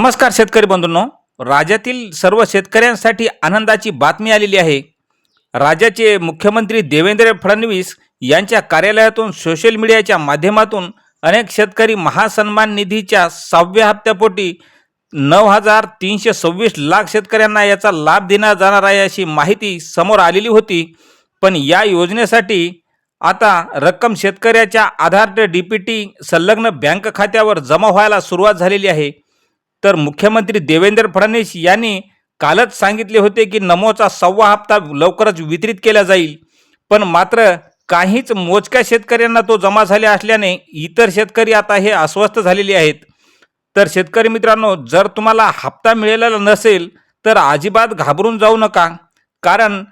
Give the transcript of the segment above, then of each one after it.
नमस्कार शेतकरी बंधूंनो. राज्यातील सर्व शेतकऱ्यांसाठी आनंदाची बातमी आलेली आहे. राज्याचे मुख्यमंत्री देवेंद्र फडणवीस यांच्या कार्यालयातून सोशल मीडियाच्या माध्यमातून अनेक शेतकरी महासन्मान निधीच्या सहाव्या हप्त्यापोटी नऊ हजार तीनशे सव्वीस लाख शेतकऱ्यांना याचा लाभ देण्यात जाणार आहे अशी माहिती समोर आलेली होती. पण या योजनेसाठी आता रक्कम शेतकऱ्याच्या आधार डी पी टी संलग्न बँक खात्यावर जमा व्हायला सुरुवात झालेली आहे. तर मुख्यमंत्री देवेंद्र फडणवीस यांनी कालच सांगितले होते की नमोचा सव्वा हप्ता लवकरच वितरित केला जाईल. पण मात्र काहीच मोजक्या शेतकऱ्यांना तो जमा झाले असल्याने इतर शेतकरी आता हे अस्वस्थ झालेले आहेत. तर शेतकरी मित्रांनो जर तुम्हाला हप्ता मिळालेला नसेल तर अजिबात घाबरून जाऊ नका. कारण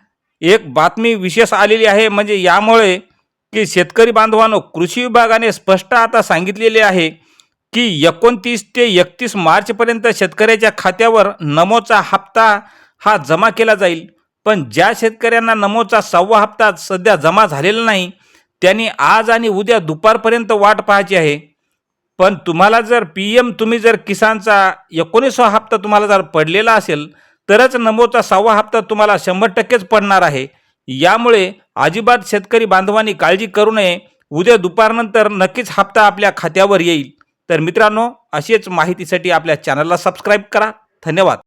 एक बातमी विशेष आलेली आहे म्हणजे यामुळे की शेतकरी बांधवांनो कृषी विभागाने स्पष्ट आता सांगितलेले आहे की एकोणतीस ते एकतीस मार्चपर्यंत शेतकऱ्याच्या खात्यावर नमोचा हप्ता हा जमा केला जाईल. पण ज्या शेतकऱ्यांना नमोचा सहावा हप्ता सध्या जमा झालेला नाही त्यांनी आज आणि उद्या दुपारपर्यंत वाट पाहायची आहे. पण तुम्हाला जर पी एम तुम्ही जर किसानचा एकोणीसवा हप्ता तुम्हाला जर पडलेला असेल तरच नमोचा सहावा हप्ता तुम्हाला शंभर टक्केच पडणार आहे. यामुळे अजिबात शेतकरी बांधवांनी काळजी करू नये. उद्या दुपारनंतर नक्कीच हप्ता आपल्या खात्यावर येईल. तर मित्रांनो अशीच माहितीसाठी आपल्या चॅनलला सबस्क्राईब करा. धन्यवाद.